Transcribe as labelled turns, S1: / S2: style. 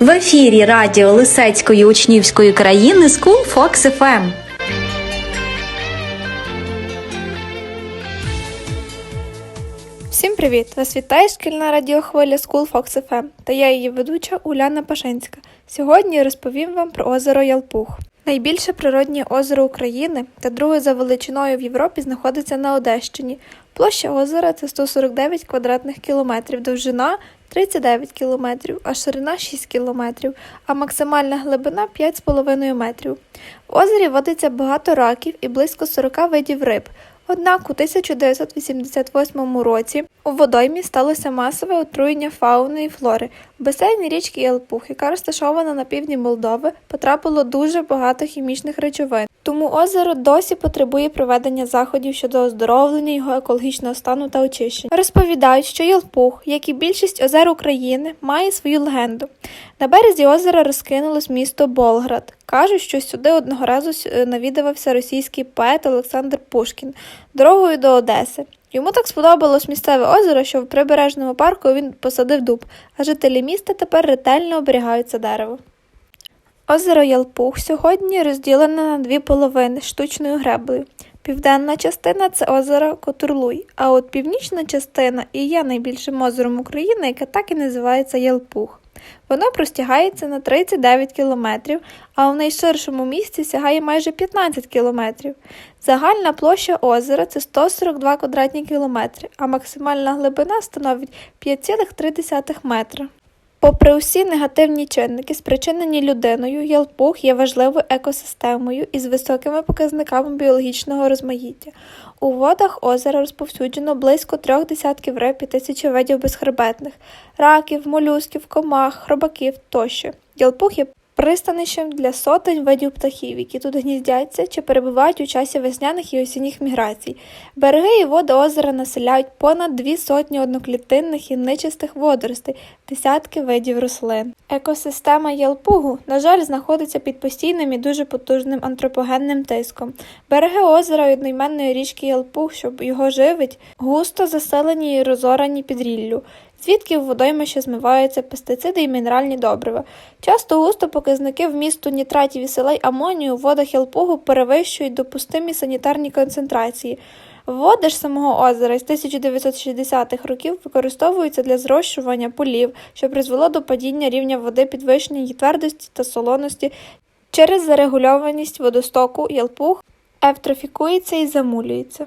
S1: В ефірі радіо Лисецької учнівської країни School Fox FM.
S2: Всім привіт! Вас вітає шкільна радіохвиля School Fox FM та я її ведуча Уляна Пашинська. Сьогодні розповім вам про озеро Ялпух. Найбільше природнє озеро України та друге за величиною в Європі знаходиться на Одещині. Площа озера це 149 квадратних кілометрів, довжина 39 кілометрів, а ширина 6 кілометрів, а максимальна глибина 5,5 метрів. В озері водиться багато раків і близько 40 видів риб. Однак у 1988 році у водоймі сталося масове отруєння фауни і флори. В басейні річки Ялпух, яка розташована на півдні Молдови, потрапило дуже багато хімічних речовин. Тому озеро досі потребує проведення заходів щодо оздоровлення його екологічного стану та очищення. Розповідають, що Ялпух, як і більшість озер України, має свою легенду. На березі озера розкинулось місто Болград. Кажуть, що сюди одного разу е, навідувався російський поет Олександр Пушкін дорогою до Одеси. Йому так сподобалось місцеве озеро, що в прибережному парку він посадив дуб, а жителі міста тепер ретельно оберігають це дерево. Озеро Ялпух сьогодні розділене на дві половини штучною греблею. Південна частина це озеро Котурлуй, а от північна частина і є найбільшим озером України, яке так і називається Ялпух. Воно простягається на 39 кілометрів, а в найширшому місці сягає майже 15 кілометрів. Загальна площа озера це 142 квадратні кілометри, а максимальна глибина становить 5,3 метра. Попри усі негативні чинники, спричинені людиною, Ялпух є важливою екосистемою із високими показниками біологічного розмаїття. У водах озера розповсюджено близько трьох десятків риб і тисячі видів безхребетних раків, молюсків, комах, хробаків тощо. Ялпух є пристанищем для сотень видів птахів, які тут гніздяться чи перебувають у часі весняних і осінніх міграцій. Береги і води озера населяють понад дві сотні одноклітинних і нечистих водоростей, десятки видів рослин. Екосистема Ялпугу, на жаль, знаходиться під постійним і дуже потужним антропогенним тиском. Береги озера і одноіменної річки Ялпуг, що його живить, густо заселені і розорані під ріллю звідки в водоймище змиваються пестициди і мінеральні добрива. Часто густо показники вмісту нітратів і селей амонію в водах Ялпугу перевищують допустимі санітарні концентрації. Води ж самого озера з 1960-х років використовуються для зрощування полів, що призвело до падіння рівня води підвищення її твердості та солоності. Через зарегульованість водостоку Ялпуг евтрофікується і замулюється.